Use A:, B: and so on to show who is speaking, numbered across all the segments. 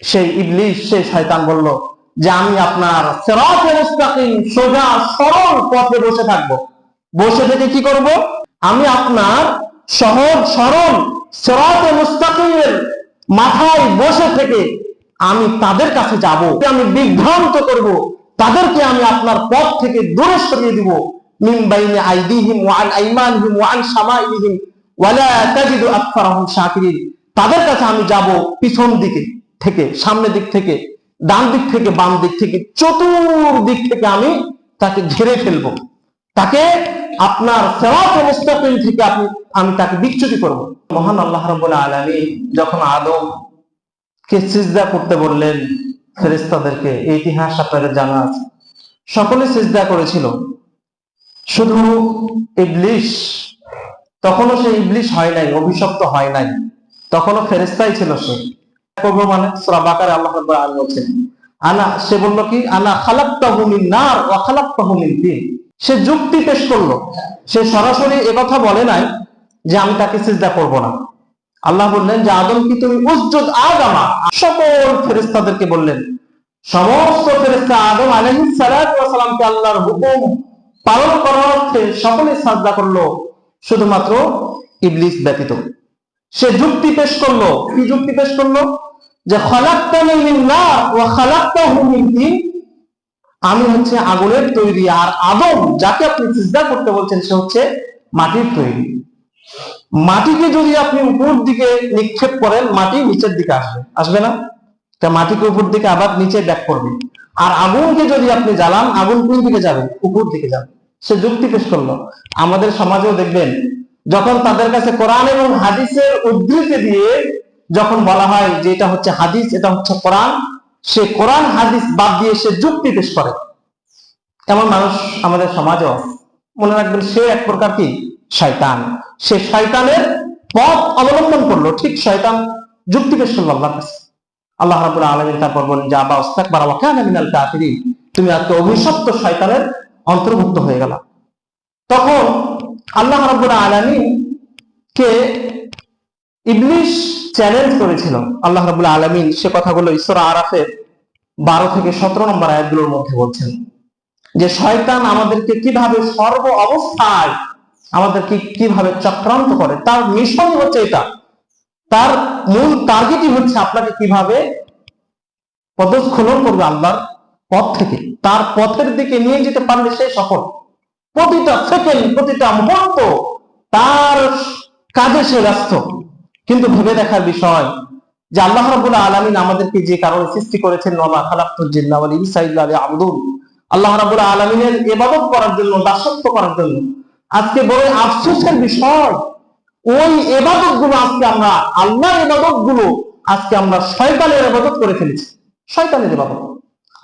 A: সেই ইবলিশ সেই শয়তান বলল যে আমি আপনার সোজা সরল পথে বসে থাকব। বসে থেকে কি করব? আমি আপনার সহজ সরল মুস্তাকিমের মাথায় বসে থেকে আমি তাদের কাছে যাব। আমি বিভ্রান্ত করব। তাদেরকে আমি আপনার পথ থেকে দূরে সরিয়ে দিব। মিন আইদিহিম ওয়া আইমানিহিম ওয়া আন ওয়ালা তাজিদু তাদের কাছে আমি যাব পিছন দিকে। থেকে, সামনের দিক থেকে, ডান দিক থেকে, বাম দিক থেকে, চতুর্দিক থেকে আমি তাকে ঘিরে ফেলব। তাকে আপনার সেরাত মুস্তাকিম থেকে আপনি, আমি তাকে বিচ্যুতি করব। মহান আল্লাহ রাব্বুল আলামিন যখন আদম কে সিজদা করতে বললেন, ফেরেশতাদেরকে, ইতিহাস আপনাদের জানা আছে। সকলে সিজদা করেছিল। শুধু ইবলিশ, তখনও সে ইবলিশ হয় নাই, অভিশপ্ত হয় নাই। তখনও ফেরেস্তাই ছিল সে। করব মানে? সূরা আল্লাহ রাব্বুল আলামিন বলছেন আনা সে বলল কি, আনা মিন নার ওয়া মিন তিন। সে যুক্তি পেশ করল। সে সরাসরি কথা বলে নাই যে আমি তাকে সিজদা করব না। আল্লাহ বললেন যে, আদম কি তুমি সকল ফেরেশতাদেরকে বললেন, সমস্ত ফেরেশতা আদম আলাইহিস ওয়া সালামকে আল্লাহর হুকুম পালন করার অর্থে সকলে সাজদা করল, শুধুমাত্র ইবলিস ব্যতীত। সে যুক্তি পেশ করল। কি যুক্তি পেশ করল? যে আমি হচ্ছে আগুনের তৈরি আর আদম যাকে আপনি সিজদা করতে বলছেন, সে হচ্ছে মাটির তৈরি। মাটিকে যদি আপনি উপর দিকে নিক্ষেপ করেন, মাটি নিচের দিকে আসবে। আসবে না? তা মাটিকে উপর দিকে আবার নিচে ব্যাক করবে। আর আগুনকে যদি আপনি জ্বালান, আগুন কোন দিকে যাবে? উপর দিকে যাবে। সে যুক্তি পেশ করল। আমাদের সমাজেও দেখবেন, যখন তাদের কাছে কোরআন এবং হাদিসের উদ্ধৃতি দিয়ে যখন বলা হয় যে এটা হচ্ছে হাদিস, এটা হচ্ছে কোরআন, সে কোরআন হাদিস বাদ দিয়ে সে যুক্তি পেশ করে। এমন মানুষ আমাদের সমাজেও। মনে রাখবেন সে এক প্রকার কি? শয়তান। সে শয়তানের পথ অবলম্বন করল। ঠিক শয়তান যুক্তি পেশ করল আল্লাহর কাছে। আল্লাহ রাবুল আলমিন তারপর বলেন যা বা ওস্তাক বারা ওয়াকানা মিনাল কাফিরিন। তুমি আজকে অভিশপ্ত শয়তানের অন্তর্ভুক্ত হয়ে গেল। তখন আল্লাহ রাবুল আলমিন কে ইবলিশ চ্যালেঞ্জ করেছিল। আল্লাহ রাবুল আলমিন সে কথাগুলো ঈশ্বর আরাফের বারো থেকে সতেরো নম্বর আয়াতগুলোর মধ্যে বলছেন। যে শয়তান আমাদেরকে কীভাবে সর্ব অবস্থায় আমাদেরকে কীভাবে চক্রান্ত করে, তার মিশন হচ্ছে এটা। তার মূল টার্গেটই হচ্ছে আপনাকে কীভাবে পদস্খলন করবে আল্লাহর পথ থেকে। তার পথের দিকে নিয়ে যেতে পারলে সে সফল। প্রতিটা সেকেন্ড প্রতিটা মুহূর্ত তার কাজে সে ব্যস্ত। কিন্তু ভেবে দেখার বিষয় যে আল্লাহ রাবুল আলমিন আমাদেরকে যে কারণে সৃষ্টি করেছেন নমা আব্দুল আল্লাহ রাবুল আলমিনের এবাদত করার জন্য, দাসত্ব করার জন্য আজকে বড় আফসোসের বিষয়, ওই এবাদতগুলো আজকে আমরা, আল্লাহর এবাদতগুলো আজকে আমরা শয়তানের এবাদত করে ফেলেছি। শয়তানের এবাদত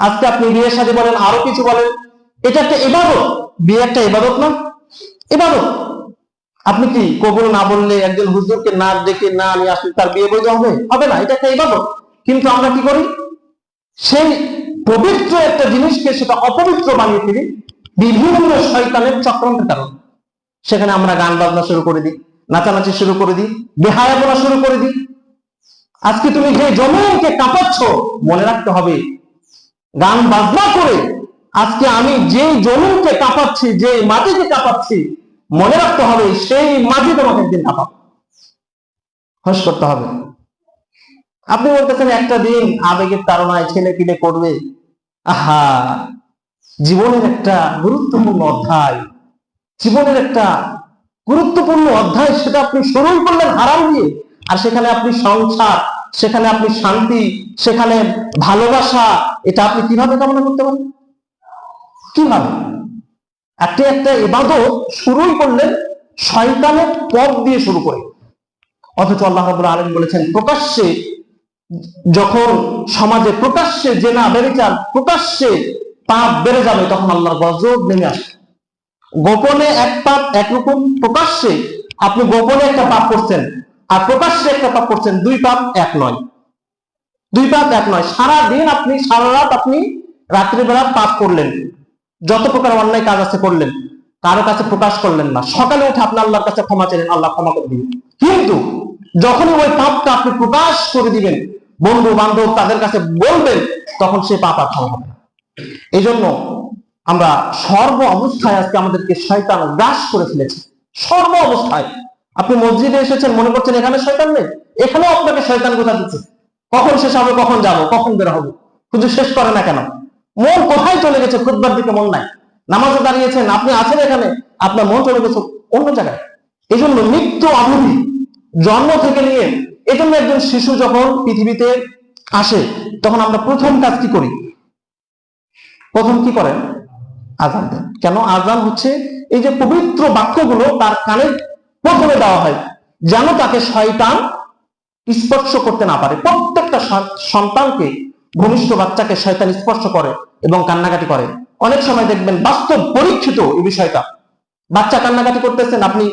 A: আজকে আপনি বিয়ের সাথে বলেন, আরও কিছু বলেন, এটা একটা এবাদত বিয়ে একটা এবাদত না এবাদত আপনি কি কবুল না বললে একজন হুজুরকে না ডেকে না নিয়ে আসলে তার বিয়ে বৈধ হবে? হবে না, এটা একটা ইবাদত। কিন্তু আমরা কি করি? সেই পবিত্র একটা জিনিসকে সেটা অপবিত্র বানিয়ে ফেলি বিভিন্ন শয়তানের চক্রান্তের কারণে। সেখানে আমরা গান বাজনা শুরু করে দিই, নাচানাচি শুরু করে দিই বেহায়াপনা শুরু করে দিই। আজকে তুমি যে জমিনকে কাঁপাচ্ছ, মনে রাখতে হবে, গান বাজনা করে আজকে আমি যে জমিনকে কাঁপাচ্ছি যে মাটিকে কাঁপাচ্ছি মনে রাখতে হবে, সেই মাঝে তোমাকে একদিন কাঁপাবে হস করতে হবে। আপনি বলতেছেন, একটা দিন আবেগের তাড়নায় ছেলে পিলে করবে আহা, জীবনের একটা গুরুত্বপূর্ণ অধ্যায়। জীবনের একটা গুরুত্বপূর্ণ অধ্যায়, সেটা আপনি শুরুই করলেন হারাম দিয়ে। আর সেখানে আপনি সংসার, সেখানে আপনি শান্তি, সেখানে ভালোবাসা, এটা আপনি কীভাবে কামনা করতে পারেন? কীভাবে? একটা একটা ইবাদত শুরুই করলেন শয়তানের পথ দিয়ে শুরু করে। অথচ আল্লাহ রাবুল আলম বলেছেন, প্রকাশ্যে যখন সমাজে প্রকাশ্যে জেনা বেড়ে যান প্রকাশ্যে পাপ বেড়ে যাবে, তখন আল্লাহর গজব নেমে আসে গোপনে এক পাপ একরকম প্রকাশ্যে আপনি গোপনে একটা পাপ করছেন আর প্রকাশ্যে একটা পাপ করছেন, দুই পাপ এক নয়। দুই পাপ এক নয় সারা দিন আপনি সারা রাত আপনি রাত্রিবেলা পাপ করলেন। যত প্রকার অন্যায় কাজ আছে করলেন, কারও কাছে প্রকাশ করলেন না। সকালে উঠে আপনি আল্লাহর কাছে ক্ষমা চাইলেন আল্লাহ ক্ষমা করে দিবেন। কিন্তু যখনই ওই পাপটা আপনি প্রকাশ করে দিবেন, বন্ধু বান্ধব তাদের কাছে বলবেন, তখন সে পাপ আর ক্ষমা হবে এই জন্য আমরা সর্ব অবস্থায় আজকে আমাদেরকে শয়তান গ্রাস করে ফেলেছে। সর্ব অবস্থায়। আপনি মসজিদে এসেছেন, মনে করছেন এখানে শয়তান নেই? এখানেও আপনাকে শয়তান কোথা দিচ্ছে। কখন শেষ হবে, কখন যাব, কখন বের হব? কিন্তু শেষ করে না কেন? মন কোথায় চলে গেছে খুদবার দিকে মন নাই? নামাজে দাঁড়িয়েছেন, আপনি আছেন এখানে, আপনার মন চলে গেছে অন্য জায়গায়। এই জন্য মৃত্যু অবধি জন্ম থেকে নিয়ে এই জন্য একজন শিশু যখন পৃথিবীতে আসে, তখন আমরা প্রথম কাজ কি করি? প্রথম কি করেন? আজান দেন। কেন? আজান হচ্ছে এই যে পবিত্র বাক্যগুলো তার কানে প্রথমে দেওয়া হয়, যেন তাকে শয়তান স্পর্শ করতে না পারে। প্রত্যেকটা সন- সন্তানকে ভূমিষ্ঠ বাচ্চাকে শয়তান স্পর্শ করে এবং কান্নাকাটি করে। অনেক সময় দেখবেন বাস্তব পরীক্ষিত এই বিষয়টা। বাচ্চা কান্নাকাটি করতেছেন, আপনি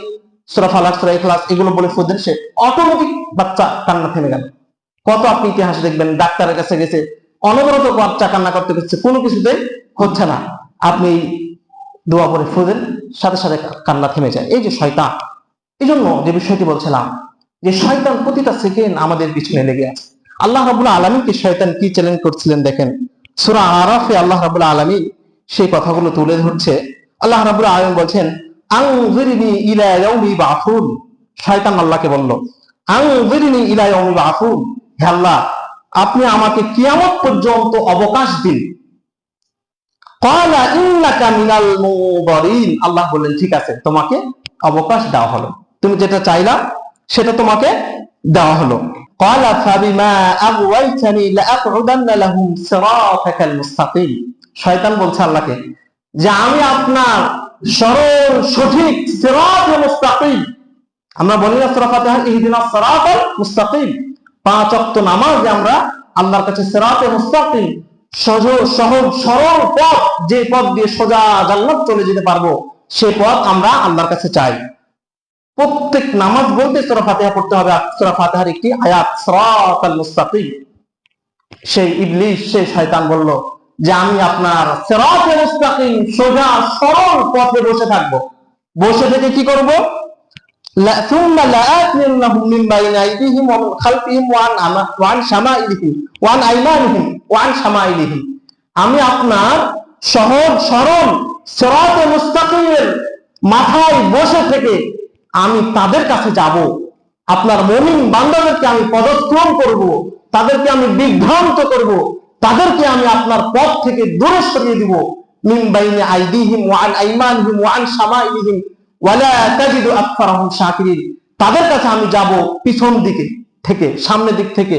A: সুরা ইখলাস এগুলো বলে ফুদেন সে অটোমেটিক বাচ্চা কান্না থেমে গেল। কত আপনি ইতিহাস দেখবেন, ডাক্তারের কাছে গেছে, অনবরত বাচ্চা কান্না করতে কোনো কিছুতে হচ্ছে না। আপনি দোয়া পরে ফুদেন সাথে সাথে কান্না থেমে যায়। এই যে শয়তান এই জন্য যে বিষয়টি বলছিলাম, যে শয়তান প্রতিটা সেকেন্ড আমাদের পিছনে লেগে আছে। আল্লাহ রাবুল আলমীকে শয়তান কি চ্যালেঞ্জ করছিলেন দেখেন? সুরা আরাফে আল্লাহ রাবুল আলমী সেই কথাগুলো তুলে ধরছে। আল্লাহ রাবুল আলম বলছেন আল্লাহকে বলল আংজিরনি আপনি আমাকে কিয়ামত পর্যন্ত অবকাশ দিন। আল্লাহ বললেন, ঠিক আছে, তোমাকে অবকাশ দেওয়া হলো। তুমি যেটা চাইলা, সেটা তোমাকে দেওয়া হলো قال فبما أغويتني لأقعدن لهم صراطك المستقيم শয়তান বলছে আল্লাহকে যে আমি আপনার সরল সঠিক সিরাত মুস্তাকিম আমরা বলি না সূরা ফাতিহা ইহদিনাস সিরাতাল মুস্তাকিম পাঁচ ওয়াক্ত নামাজ আমরা আল্লাহর কাছে সিরাতে মুস্তাকিম সহজ সহজ সরল পথ যে পথ দিয়ে সোজা জান্নাত চলে যেতে পারবো সে পথ আমরা আল্লাহর কাছে চাই প্রত্যেক নামাজ বলতে সূরা ফাতিহা পড়তে হবে সূরা ফাতিহার একটি আয়াত, সিরাতাল মুস্তাকিম। সেই ইবলিশ সেই শয়তান বলল যে আমি আপনার সিরাতে মুস্তাকিম, সোজা, সরল পথে বসে থাকব। বসে থেকে কি করব? মিন খালফিহিম ওয়া আন আমা, ওয়া আন শামাইলিহিম ওয়া আন আইমানিহিম, ওয়া আন শামাইলিহিম আমি আপনার সহজ, সরল, সিরাতে মুস্তাকিমের মাথায় বসে থেকে আমি তাদের কাছে যাব। আপনার মমিন বান্দাদেরকে আমি পদস্ক্রম করব, তাদেরকে আমি বিভ্রান্ত করব, তাদেরকে আমি আপনার পথ থেকে দূরে সরিয়ে দিব। মিন আইদিহিম ওয়া আন আইমানিহিম ওয়া আন শামাইলিহিম ওয়ালা তাজিদু শাকিরিন। তাদের কাছে আমি যাব পিছন দিকে থেকে, সামনের দিক থেকে,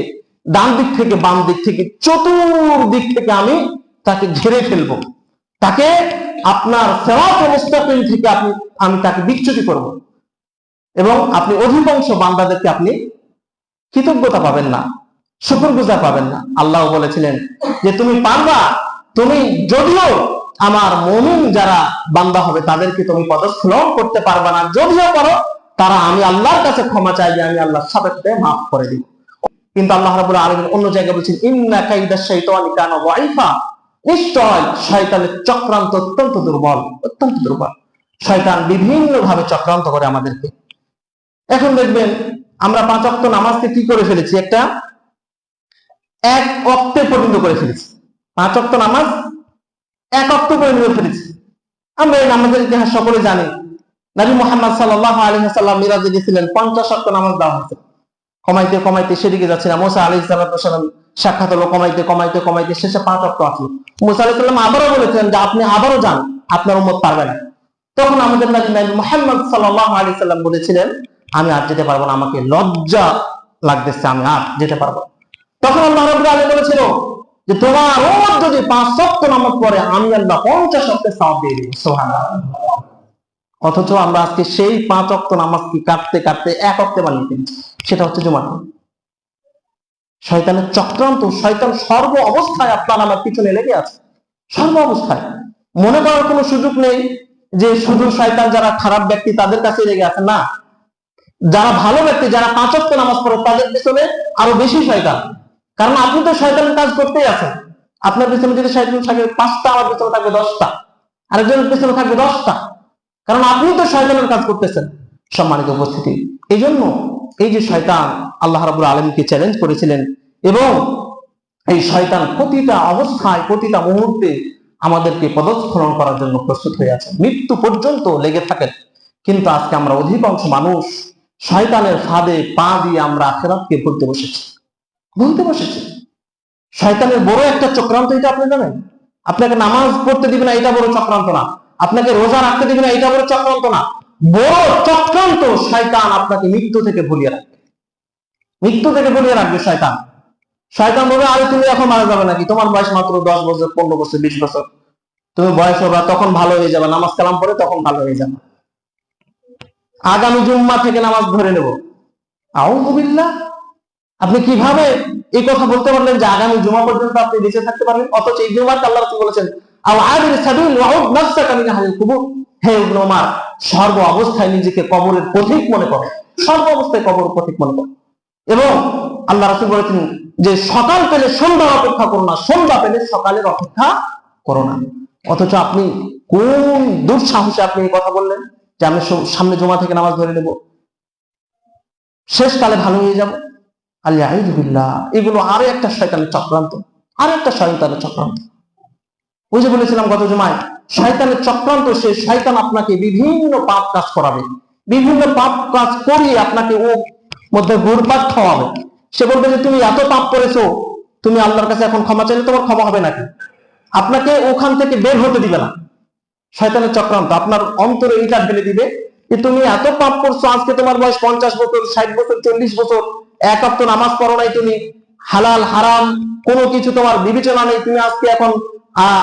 A: ডান দিক থেকে, বাম দিক থেকে, চতুর্দিক থেকে আমি তাকে ঘিরে ফেলব। তাকে আপনার সেরাত মুস্তাকিম থেকে আপনি, আমি তাকে বিচ্যুতি করব। এবং আপনি অধিকাংশ বান্দাদেরকে আপনি কৃতজ্ঞতা পাবেন না শুকুর গুজার পাবেন না। আল্লাহ বলেছিলেন যে, তুমি পারবা, তুমি যদিও আমার মমিন যারা বান্দা হবে, তাদেরকে তুমি পদস্খলন করতে পারবা না। যদিও পারো, তারা আমি আল্লাহর কাছে ক্ষমা চাই যে আমি আল্লাহর সাথে মাফ করে দিব কিন্তু আল্লাহ রাবুল আলমিন অন্য জায়গায় বলছেন, ইন্না কাইদা শাইতানি কানা ওয়াইফা নিশ্চয় শয়তানের চক্রান্ত অত্যন্ত দুর্বল অত্যন্ত দুর্বল। শয়তান বিভিন্ন ভাবে চক্রান্ত করে আমাদেরকে। এখন দেখবেন আমরা পাঁচ অক্ট নামাজকে কি করে ফেলেছি? একটা এক অক্টে পরিণত করে ফেলেছি। পাঁচ অক্ট নামাজ এক অক্ট পরিণত ফেলেছি। আমরা এই নামাজের ইতিহাস সকলে জানি। নবী মোহাম্মদ সাল্লাহ আলী সাল্লাম মিরাজে গেছিলেন পঞ্চাশ অক্ট নামাজ দেওয়া হয়েছে। কমাইতে কমাইতে সেদিকে যাচ্ছে না। মোসা আলী সাল্লাম সাক্ষাৎ হলো কমাইতে কমাইতে কমাইতে শেষে পাঁচ অক্ট আসলো। মোসা আলী সাল্লাম আবারও বলেছেন যে আপনি আবারও যান, আপনার উম্মত পারবে না। তখন আমাদের নবী মোহাম্মদ সাল্লাহ আলী সাল্লাম বলেছিলেন আমি আর যেতে পারব না, আমাকে লজ্জা লাগতেছে আমি আর যেতে পারব তখন আল্লাহ রাব্বুল আলামিন বলেছিল যে তোমার উম্মত যদি পাঁচ সপ্তাহ নামাজ পড়ে, আমি আল্লাহ পঞ্চাশ সপ্তাহে সওয়াব দিয়ে দিব, সুবহানাল্লাহ। অথচ আমরা আজকে সেই পাঁচ অক্ত নামাজকে কাটতে কাটতে এক অক্তে বানিয়ে ফেলছি, সেটা হচ্ছে জুমার শয়তানের চক্রান্ত, শয়তান সর্ব অবস্থায় আপনার আমার পিছনে লেগে আছে। সর্ব অবস্থায়। মনে করার কোনো সুযোগ নেই যে শুধু শয়তান যারা খারাপ ব্যক্তি তাদের কাছে লেগে আছে, না। যারা ভালো ব্যক্তি, যারা পাঁচত্ব নামাজ পড়ে, তাদের পিছনে আরও বেশি শয়তান। কারণ আপনি তো শয়তানের কাজ করতেই আছেন। আপনার পিছনে যদি শয়তান থাকে, পাঁচটা আমার পিছনে থাকবে দশটা। আরেকজনের পিছনে থাকবে দশটা। কারণ আপনি তো শয়তানের কাজ করতেছেন। সম্মানিত উপস্থিতি এই জন্য এই যে শয়তান আল্লাহ রাবুল আলমকে চ্যালেঞ্জ করেছিলেন এবং এই শয়তান প্রতিটা অবস্থায়, প্রতিটা মুহূর্তে আমাদেরকে পদস্খলন করার জন্য প্রস্তুত হয়ে আছে। মৃত্যু পর্যন্ত লেগে থাকেন। কিন্তু আজকে আমরা অধিকাংশ মানুষ শয়তানের ফাঁদে পা দিয়ে আমরা আখেরাতকে ভুলতে বসেছি। ভুলতে বসেছি। শয়তানের বড় একটা চক্রান্ত এটা আপনি জানেন? আপনাকে নামাজ পড়তে দিবে না, এটা বড় চক্রান্ত না। আপনাকে রোজা রাখতে দিবে না, এটা বড় চক্রান্ত না। বড় চক্রান্ত শয়তান আপনাকে মৃত্যু থেকে ভুলিয়ে রাখবে। মৃত্যু থেকে ভুলিয়ে রাখবে শয়তান। শয়তান বলবে, আরে, তুমি এখন মারা যাবে নাকি? তোমার বয়স মাত্র দশ বছর, পনেরো বছর, বিশ বছর। তুমি বয়স হবে তখন ভালো হয়ে যাবে, নামাজ কালাম পড়ে তখন ভালো হয়ে যাবে। আগামী জুম্মা থেকে নামাজ ধরে নেব। আউবিল্লাহ আপনি কীভাবে এই কথা বলতে পারলেন যে আগামী জুমা পর্যন্ত আপনি বেঁচে থাকতে পারবেন? অথচ এই জুমাকে আল্লাহ রাসূল বলেছেন, আও আদিল সাবিল ওয়াউদ নাফসাকা মিন আহলিল কুবুর। হে ইবনে ওমর সর্ব অবস্থায় নিজেকে কবরের পথিক মনে করো। সর্ব অবস্থায় কবর পথিক মনে করো। এবং আল্লাহ রাসূল বলেছেন যে সকাল পেলে সন্ধ্যা অপেক্ষা করো না, সন্ধ্যা পেলে সকালের অপেক্ষা করো না। অথচ আপনি কোন দুঃসাহসে আপনি এই কথা বললেন? যে আমি সামনে জমা থেকে নামাজ ধরে নেব। শেষকালে ভালো হয়ে যাব। আল্লাহ এগুলো আরও একটা শয়তানের চক্রান্ত। আরও একটা শয়তানের চক্রান্ত। ওই যে বলেছিলাম গত জমায়, শয়তানের চক্রান্ত সে শয়তান আপনাকে বিভিন্ন পাপ কাজ করাবে। বিভিন্ন পাপ কাজ করিয়ে আপনাকে ও মধ্যে ঘুরপাক খাওয়াবে। সে বলবে যে, তুমি এত পাপ করেছ, তুমি আল্লাহর কাছে এখন ক্ষমা চাইলে তোমার ক্ষমা হবে নাকি? আপনাকে ওখান থেকে বের হতে দিবে না। শয়তানের চক্রান্ত, আপনার অন্তরে এইটা ফেলে দিবে যে তুমি এত পাপ করছ, আজকে তোমার বয়স পঞ্চাশ বছর, ষাট বছর, চল্লিশ বছর, এক অপ্ত নামাজ পড়ো নাই তুমি, হালাল, হারাম, কোনো কিছু তোমার বিবেচনা নেই, তুমি আজকে এখন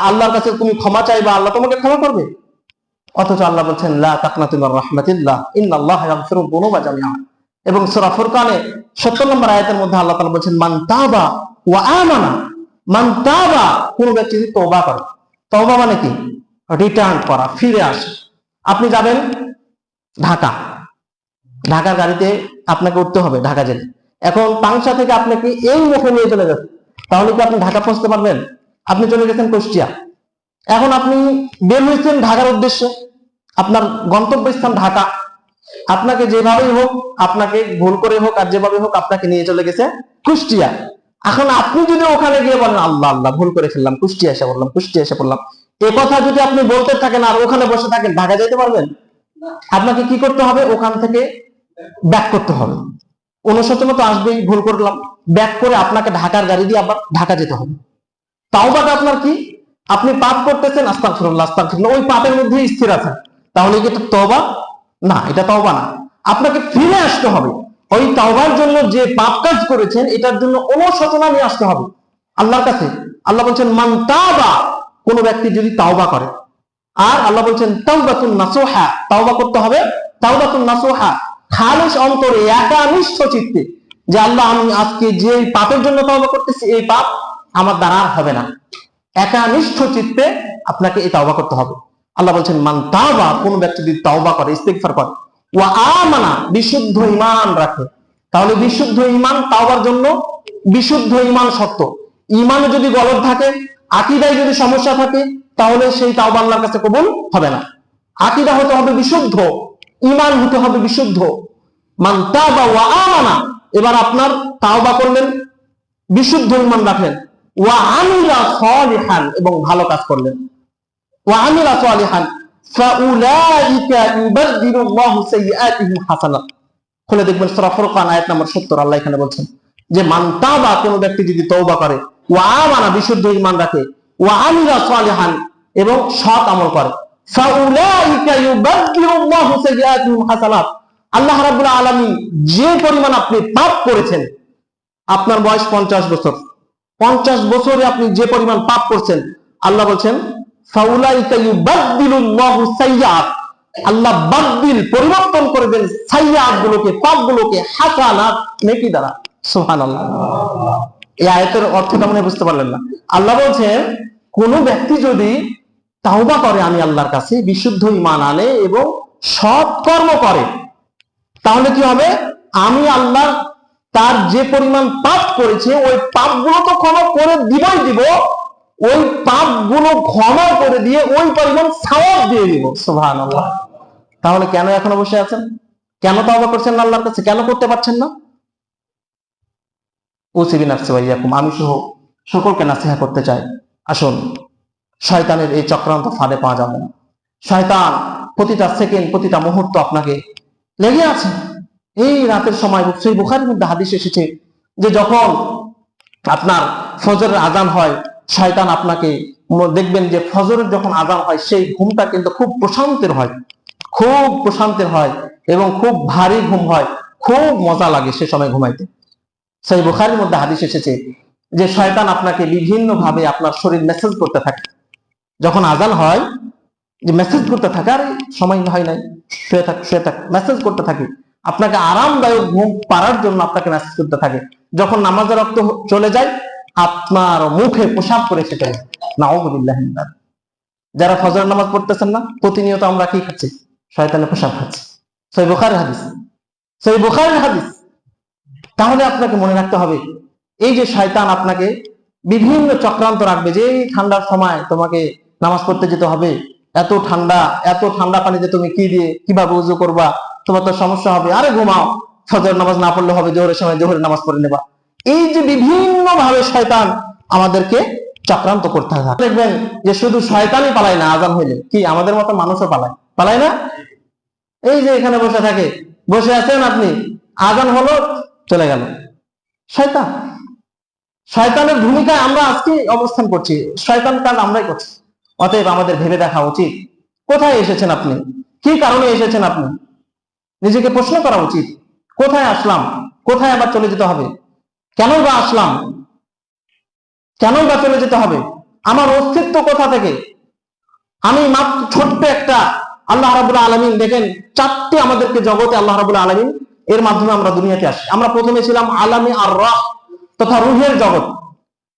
A: আল্লাহর কাছে তুমি ক্ষমা চাইবা, আল্লাহ তোমাকে ক্ষমা করবে। অথচ আল্লাহ বলছেন রাহমাতিল্লাহ, ইন্নাল্লাহা এবং সূরা ফুরকানে 70 নম্বর আয়াতের মধ্যে আল্লাহ তাআলা বলছেন, মান তাবা ওয়া আমানা। মান তাবা, কোন ব্যক্তি যদি তওবা করে, তওবা মানে কি? রিটার্ন করা, ফিরে আসে। আপনি যাবেন ঢাকা। ঢাকার গাড়িতে আপনাকে উঠতে হবে ঢাকা জেলে। এখন পাংশা থেকে আপনাকে এই মুখে নিয়ে চলে যাচ্ছে তাহলে কি আপনি ঢাকা পৌঁছতে পারবেন? আপনি চলে গেছেন কুষ্টিয়া। এখন আপনি বের হয়েছেন ঢাকার উদ্দেশ্যে। আপনার গন্তব্যস্থান ঢাকা। আপনাকে যেভাবেই হোক, আপনাকে ভুল করে হোক আর যেভাবে হোক আপনাকে নিয়ে চলে গেছে কুষ্টিয়া। এখন আপনি যদি ওখানে গিয়ে বলেন, আল্লাহ আল্লাহ, ভুল করে ফেললাম, কুষ্টিয়া এসে বললাম কুষ্টিয়া এসে বললাম এ কথা যদি আপনি বলতে থাকেন আর ওখানে বসে থাকেন ঢাকা যেতে পারবেন? আপনাকে কি করতে হবে? ওখান থেকে ব্যাক করতে হবে। অনুশোচনা তো আসবেই ভুল করলাম। ব্যাক করে আপনাকে ঢাকার গাড়ি দিয়ে আবার ঢাকা যেতে হবে। তাওবাটা আপনার কি? আপনি পাপ করতেছেন আস্তাগফিরুল্লাহ আস্তাগফিরুল্লাহ। ওই পাপের মধ্যেই স্থির আছেন। তাহলে কি এটা তওবা? না এটা তওবা না। আপনাকে ফিরে আসতে হবে। ওই তাওবার জন্য যে পাপ কাজ করেছেন এটার জন্য অনুশোচনা নিয়ে আসতে হবে। আল্লাহর কাছে। আল্লাহ বলছেন মান তাবা কোন ব্যক্তি যদি তাওবা করে। আর আল্লাহ বলছেন, তাওবাতুন নাসুহা, তাওবা করতে হবে। তাওবাতুন নাসুহা খালিস অন্তরে, একানিষ্ঠ চিত্তে। যে আল্লাহ, আমি আজকে যে পাপের জন্য তাওবা করতেছি, এই পাপ আমার দ্বারা আর হবে না। একানিষ্ঠ চিত্তে আপনাকে এই তাওবা করতে হবে। আল্লাহ বলছেন, মান তাওবা কোন ব্যক্তি যদি তাওবা করে, ইস্তিগফার করে। ওয়া আমানা, বিশুদ্ধ ঈমান রাখে। তাহলে বিশুদ্ধ ঈমান তাওবার জন্য বিশুদ্ধ ঈমান সত্য। ঈমানে যদি গলদ থাকে আকীদায় যদি সমস্যা থাকে, তাহলে সেই তাওবা আল্লাহর কাছে কবুল হবে না। আকীদা হতে হবে বিশুদ্ধ, ঈমান হতে হবে বিশুদ্ধ। মান তাবা ওয়া আমানা, এবার আপনার তাওবা করলেন, বিশুদ্ধ ঈমান রাখলেন। ওয়া আমিলা সালিহান, এবং ভালো কাজ করলেন। ওয়া আমিলা সালিহান, ফাউলাইকা ইউবাদদিলু আল্লাহু সাইয়্যাতিহিম হাসানাত। খুলে দেখবেন সূরা ফুরকান, আয়াত নম্বর 70 আল্লাহ এখানে বলছেন যে, মান তাবা কোন ব্যক্তি যদি তওবা করে ওয়া আমানা বিশুদ্ধ ঈমান রাখে ওয়া সালিহান এবং সৎ আমল করে। আল্লাহু আল্লাহ রাব্বুল আলামিন যে পরিমাণ আপনি পাপ করেছেন, আপনার বয়স পঞ্চাশ বছর। পঞ্চাশ বছরে আপনি যে পরিমাণ পাপ করছেন, আল্লাহ বলছেন আল্লাহ বাদদিল পরিবর্তন করে দেন সাইয়্যাত গুলোকে পাপ গুলোকে হাসানাত, নেকি দ্বারা। সুবহানাল্লাহ। এই আয়াতের অর্থটা মনে বুঝতে পারলেন না। আল্লাহ বলছেন, কোন ব্যক্তি যদি তাওবা করে, আমি আল্লাহর কাছে বিশুদ্ধ ঈমান আনে এবং সৎ কর্ম করে, তাহলে কি হবে? আমি আল্লাহ তার যে পরিমাণ পাপ করেছে, ওই পাপগুলো তো ক্ষমা করে দিবই দিব। ওই পাপগুলো ক্ষমা করে দিয়ে ওই পরিমাণ সওয়াব দিয়ে দিব। সুবহানাল্লাহ। তাহলে কেন এখনও বসে আছেন? কেন তওবা করছেন না আল্লাহর কাছে? কেন করতে পারছেন না? ওসিবিন আফসিবাইয়াকুম আমি সহ সকলকে নাসিহা করতে চাই। আসুন, শয়তানের এই চক্রান্ত ফাঁদে পাওয়া যাবে না শয়তান প্রতিটা সেকেন্ড, প্রতিটা মুহূর্ত আপনাকে লেগে আছে। এই রাতের সময় সেই বুখারের মধ্যে হাদিস এসেছে যে যখন আপনার ফজরের আজান হয়, শয়তান আপনাকে দেখবেন যে ফজরের যখন আজান হয়, সেই ঘুমটা কিন্তু খুব প্রশান্তের হয়। খুব প্রশান্তের হয় এবং খুব ভারী ঘুম হয়। খুব মজা লাগে সে সময় ঘুমাইতে। সেই বুখারির মধ্যে হাদিস এসেছে যে শয়তান আপনাকে বিভিন্ন ভাবে আপনার শরীর মেসেজ করতে থাকে। যখন আজান হয়, যে মেসেজ করতে থাকে, আরে সময় হয় নাই, শুয়ে থাক শুয়ে থাক মেসেজ করতে থাকে। আপনাকে আরামদায়ক ঘুম পারার জন্য আপনাকে মেসেজ করতে থাকে। যখন নামাজের রক্ত চলে যায়, আপনার মুখে পোশাক করে সেটা নাউজুবিল্লাহ যারা ফজর নামাজ পড়তেছেন না, প্রতিনিয়ত আমরা কি খাচ্ছি? শয়তানের পোশাক খাচ্ছি। সেই বুখারের হাদিস। সেই বুখারের হাদিস তাহলে আপনাকে মনে রাখতে হবে, এই যে শয়তান আপনাকে বিভিন্ন চক্রান্ত রাখবে যে এই ঠান্ডার সময় তোমাকে নামাজ পড়তে যেতে হবে, এত ঠান্ডা এত ঠান্ডা পানিতে তুমি কি দিয়ে, কীভাবে উজু করবা, তোমার তো সমস্যা হবে, আরে ঘুমাও, ফজর নামাজ না পড়লে হবে, জোহরের সময় জোহরের নামাজ পড়ে নেবা। এই যে বিভিন্ন ভাবে শয়তান আমাদেরকে চক্রান্ত করতে থাকে দেখবেন যে শুধু শয়তানই পালায় না, আজান হইলে, কি আমাদের মতো মানুষও পালায়? পালায় না? এই যে এখানে বসে থাকে, বসে আছেন আপনি, আজান হলো চলে গেল। শয়তান। শয়তানের ভূমিকায় আমরা আজকে অবস্থান করছি। শয়তান কাজ আমরাই করছি। অতএব আমাদের ভেবে দেখা উচিত। কোথায় এসেছেন আপনি? কি কারণে এসেছেন আপনি? নিজেকে প্রশ্ন করা উচিত। কোথায় আসলাম? কোথায় আবার চলে যেতে হবে? কেন বা আসলাম? কেন বা চলে যেতে হবে? আমার অস্তিত্ব কোথা থেকে? আমি মাত্র ছোট্ট একটা আল্লাহ রাবুল আলমিন দেখেন, চারটি আমাদেরকে জগতে আল্লাহ রাবুল আলমিন এর মাধ্যমে আমরা দুনিয়াতে আসি। আমরা প্রথমে ছিলাম আলামী আর রাহ তথা রুহের জগৎ।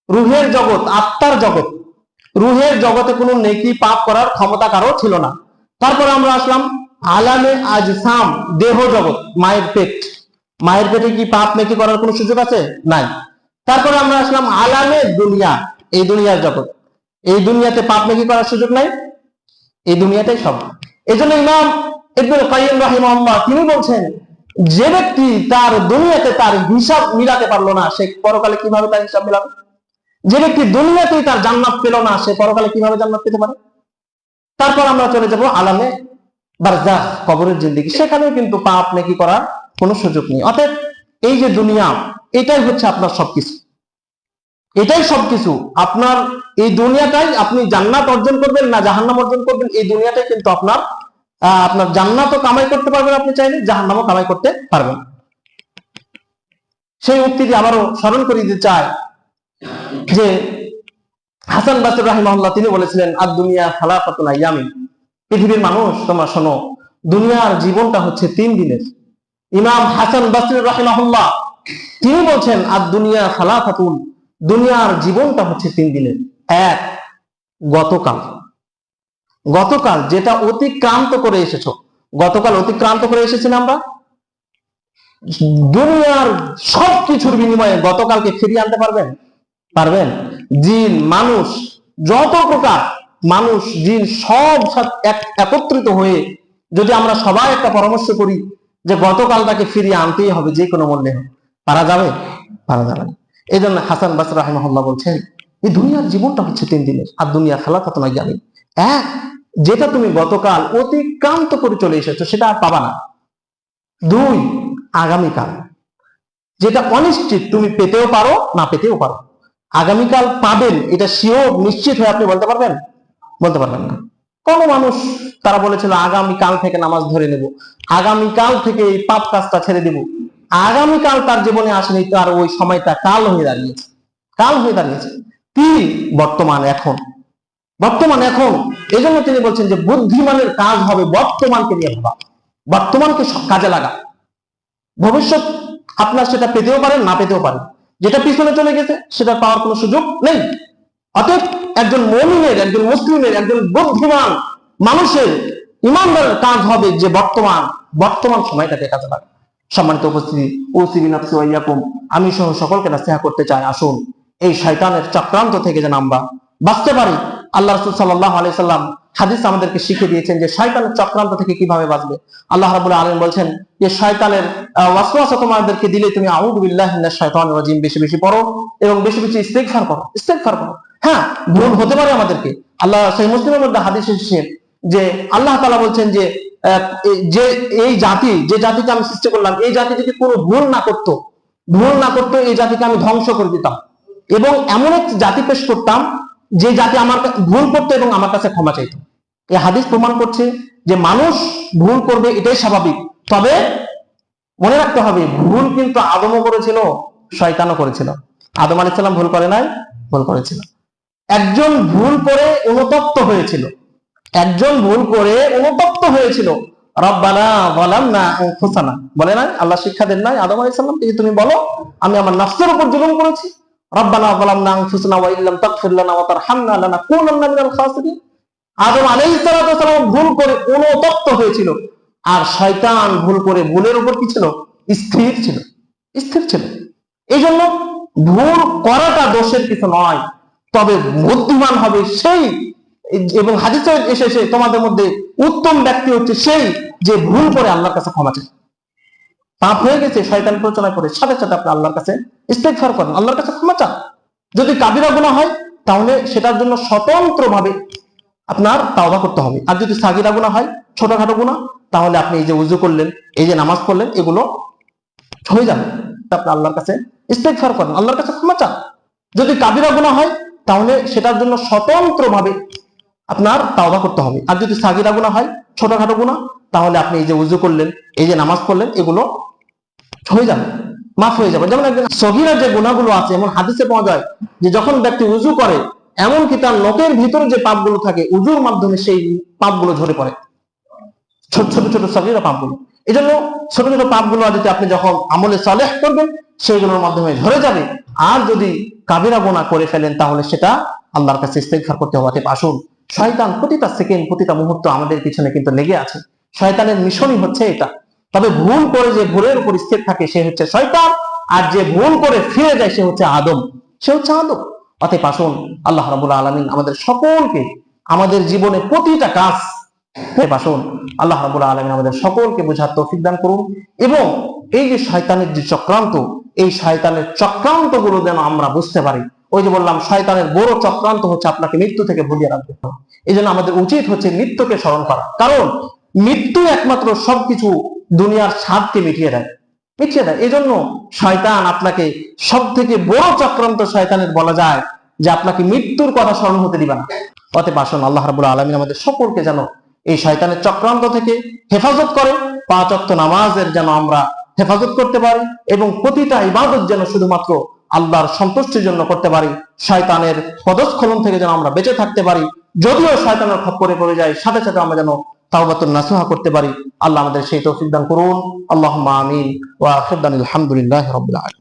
A: রুহের জগৎ, আত্মার জগৎ। রুহের জগতে কোনো নেকি পাপ করার ক্ষমতা কারও ছিল না। তারপরে আমরা আসলাম আলামে আজসাম, দেহ জগৎ, মায়ের পেট। মায়ের পেটে কি পাপ নেকি করার কোনো সুযোগ আছে? নাই। তারপরে আমরা আসলাম আলামে দুনিয়া, এই দুনিয়ার জগৎ। এই দুনিয়াতে পাপ নেকি করার সুযোগ নাই? এই দুনিয়াটাই সব। এই জন্য ইমাম ইবনুল কাইয়িম রাহিমাহুল্লাহ তিনি বলছেন যে ব্যক্তি তার দুনিয়াতে তার হিসাব মিলাতে পারল না, সে পরকালে কীভাবে তার হিসাব মিলাবে? যে ব্যক্তি দুনিয়াতেই তার জান্নাত পেল না, সে পরকালে কীভাবে জান্নাত পেতে পারে? তারপর আমরা চলে যাব আলামে বারজাখ কবরের জিন্দিগি। সেখানে কিন্তু পাপ নেকি করার কোনো সুযোগ নেই। অতএব এই যে দুনিয়া, এটাই হচ্ছে আপনার সবকিছু। এটাই সবকিছু। আপনার এই দুনিয়াটাই আপনি জান্নাত অর্জন করবেন না জাহান্নাম অর্জন করবেন, এই দুনিয়াটাই কিন্তু আপনার আপনার জান্নাতও কামাই করতে পারবেন আপনি চাইলে, জাহান্নামও কামাই করতে পারবেন। সেই উক্তিটি আবারও স্মরণ করে দিতে চাই যে হাসান বাসুর রাহিমাহুল্লাহ তিনি বলেছিলেন আর দুনিয়া খালাফাতুন আইয়ামিন। পৃথিবীর মানুষ, তোমার শোনো, দুনিয়ার জীবনটা হচ্ছে তিন দিনের। ইমাম হাসান বাসির রাহিমাহুল্লাহ তিনি বলছেন আর দুনিয়া খালাফাতুন দুনিয়ার জীবনটা হচ্ছে তিন দিনের। এক, গতকাল। গতকাল যেটা অতিক্রান্ত করে এসেছ, গতকাল অতিক্রান্ত করে এসেছেন আমরা? দুনিয়ার সব কিছুর বিনিময়ে গতকালকে ফিরিয়ে আনতে পারবেন? পারবেন? জিন, মানুষ, যত প্রকার মানুষ, জিন সব একত্রিত হয়ে যদি আমরা সবাই একটা পরামর্শ করি যে গতকালটাকে ফিরিয়ে আনতেই হবে যে কোনো মূল্যে, পারা যাবে? পারা যাবে এই জন্য হাসান বাস রাহিমহল্লা বলছেন, এই দুনিয়ার জীবনটা হচ্ছে তিন দিনের, আর দুনিয়া খেলা কত না জানি এক যেটা তুমি গতকাল অতিক্রান্ত করে চলে এসেছ, সেটা আর পাবা না। দুই, আগামীকাল। যেটা অনিশ্চিত, তুমি পেতেও পারো, না পেতেও পারো। আগামীকাল পাবেন, এটা শিওর নিশ্চিত হয়ে আপনি বলতে পারবেন? বলতে পারবেন না। কোন মানুষ, তারা বলেছিল, আগামীকাল থেকে নামাজ ধরে নেব। আগামীকাল থেকে এই পাপ কাজটা ছেড়ে দেব। আগামীকাল তার জীবনে আসেনি, তার ওই সময়টা কাল হয়ে দাঁড়িয়েছে। কাল হয়ে দাঁড়িয়েছে। কি বর্তমান, এখন। বর্তমান এখন এই জন্য তিনি বলছেন যে বুদ্ধিমানের কাজ হবে বর্তমানকে নিয়ে ভাবা, বর্তমানকে কাজে লাগা। ভবিষ্যৎ আপনার সেটা পেতেও পারেন, না পেতেও পারেন। যেটা পিছনে চলে গেছে, সেটা পাওয়ার কোনো সুযোগ নেই। অতএব একজন মমিনের, একজন মুসলিমের, একজন বুদ্ধিমান মানুষের ইমানদারের কাজ হবে যে বর্তমান বর্তমান সময়টাকে কাজে লাগা সম্মানিত উপস্থিতি ওসিবিন আফসিয়াকুম আমি সহ সকলকে নাসিহা করতে চাই। আসুন, এই শয়তানের চক্রান্ত থেকে যেন আমরা বাঁচতে পারি। আল্লাহ রসুল সাল্লাহ আলি সাল্লাম হাদিস আমাদেরকে শিখিয়ে দিয়েছেন যে শয়তানের চক্রান্ত থেকে কীভাবে বাঁচবে। আল্লাহ রাবুল আলম বলছেন যে শয়তানের আহ, ওয়াসওয়াসা তোমাদেরকে দিলে তুমি বিল্লাহি মিনাশ রাজিম বেশি বেশি পড়ো এবং বেশি বেশি ইস্তেগফার করো ইস্তেগফার করো। হ্যাঁ ভুল হতে পারে আমাদেরকে। আল্লাহ সেই মুসলিমের মধ্যে হাদিস এসেছে যে আল্লাহ তাআলা বলছেন যে যে এই জাতি যে জাতিকে আমি সৃষ্টি করলাম এই জাতি যদি কোনো ভুল না করতো ভুল না করতো এই জাতিকে আমি ধ্বংস করে দিতাম। এবং এমন এক জাতি পেশ করতাম যে জাতি আমার ভুল করতো এবং আমার কাছে ক্ষমা চাইতো। এই হাদিস প্রমাণ করছে যে মানুষ ভুল করবে, এটাই স্বাভাবিক। তবে মনে রাখতে হবে, ভুল কিন্তু আদমও করেছিল, শয়তানও করেছিল। আদম আলাইসাল্লাম ভুল করে নাই, ভুল করেছিল। একজন ভুল করে অনুতপ্ত হয়েছিল। একজন ভুল করে অনুতপ্ত হয়েছিল। রব্বানা বলাম না খুসানা বলে নাই, আল্লাহ শিক্ষা দেন নাই আদম আলাইসাল্লাম তুমি বলো, আমি আমার নফসের উপর জুলুম করেছি। আদম আলাইহিস ওয়াসালাম ভুল করে হয়েছিল। আর শয়তান ভুল করে ভুলের উপর কি ছিল? স্থির ছিল। স্থির ছিল। এই জন্য ভুল করাটা দোষের কিছু নয়। তবে বুদ্ধিমান হবে সেই, এবং হাদিসে এসেছে তোমাদের মধ্যে উত্তম ব্যক্তি হচ্ছে সেই যে ভুল করে আল্লাহর কাছে ক্ষমা চায়। পাপ হয়ে গেছে, শয়তান প্রচনা করে। সাথে সাথে আপনি আল্লাহর কাছে ইস্তেগফার করেন, আল্লাহর কাছে ক্ষমা চান। যদি কাবিরা গুনাহ হয়, তাহলে সেটার জন্য স্বতন্ত্র ভাবে আপনার তাওবা করতে হবে। আর যদি সাগিরা গুনাহ হয়, ছোটখাটো গুনাহ, তাহলে আপনি এই যে উজু করলেন, এই যে নামাজ পড়লেন, এগুলো হয়ে যাবে। আপনি আল্লাহর কাছে ইস্তেগফার করেন, আল্লাহর কাছে ক্ষমা চান। যদি কাবিরা গুনাহ হয়, তাহলে সেটার জন্য স্বতন্ত্র ভাবে আপনার তাওবা করতে হবে। আর যদি সাগিরা গুনাহ হয়, ছোটখাটো গুনাহ, তাহলে আপনি এই যে উজু করলেন, এই যে নামাজ পড়লেন, এগুলো হয়ে যাবে, মাফ হয়ে যাবে। যেমন একজন সগিরা যে গুণাগুলো আছে, এমন হাদিসে পাওয়া যায় যে যখন ব্যক্তি উজু করে, এমনকি তার নখের ভিতরে যে পাপগুলো থাকে, উজুর মাধ্যমে সেই পাপগুলো ঝরে পড়ে। ছোট ছোট ছোট সগিরা পাপগুলো। এই জন্য ছোট ছোট পাপগুলো যদি আপনি যখন আমলে সালেহ করবেন, সেইগুলোর মাধ্যমে ঝরে যাবে। আর যদি কাবিরা গোনা করে ফেলেন, তাহলে সেটা আল্লাহর কাছে ইস্তেগফার করতে অতএব আসুন, শয়তান প্রতিটা সেকেন্ড, প্রতিটা মুহূর্ত আমাদের পিছনে কিন্তু লেগে আছে। শয়তানের মিশনই হচ্ছে এটা। তবে ভুল করে যে ভুলের উপর স্থির থাকে সে হচ্ছে শয়তান, আর যে ভুল করে ফিরে যায় সে হচ্ছে আদম। সে হচ্ছে আদম। অতএব আসুন, আল্লাহ রাবুল আলমিন আমাদের সকলকে আমাদের জীবনে প্রতিটা কাজ আসুন। আল্লাহ রাবুল আলমিন আমাদের সকলকে বোঝার তৌফিক দান করুন এবং এই যে শয়তানের যে চক্রান্ত, এই শয়তানের চক্রান্তগুলো যেন আমরা বুঝতে পারি। ওই যে বললাম, শয়তানের বড় চক্রান্ত হচ্ছে আপনাকে মৃত্যু থেকে ভুলিয়ে রাখবে এই জন্য আমাদের উচিত হচ্ছে মৃত্যুকে স্মরণ করা। কারণ মৃত্যু একমাত্র সবকিছু দুনিয়ার স্বাদকে মিটিয়ে দেয়। মিটিয়ে দেয়। এই জন্য শয়তান আপনাকে সব থেকে বড় চক্রান্ত শয়তানের বলা যায় যে আপনাকে মৃত্যুর কথা স্মরণ হতে দিবে না। অতএব আসুন, আল্লাহ রাবুল আলমিন আমাদের সকলকে যেন এই শয়তানের চক্রান্ত থেকে হেফাজত করে, পাঁচ অক্ত নামাজের যেন আমরা হেফাজত করতে পারি এবং প্রতিটা ইবাদত যেন শুধুমাত্র আল্লাহর সন্তুষ্টির জন্য করতে পারি, শয়তানের পদস্খলন থেকে যেন আমরা বেঁচে থাকতে পারি। যদিও শয়তানের খপ্পরে পড়ে যায় সাথে সাথে আমরা যেন তাওবাতুন নাসুহা করতে পারি। আল্লাহ আমাদের সেই তৌফিক দান করুন। আল্লাহ আমিন। ওয়া আখির দানিল হামদুলিল্লাহি রাব্বিল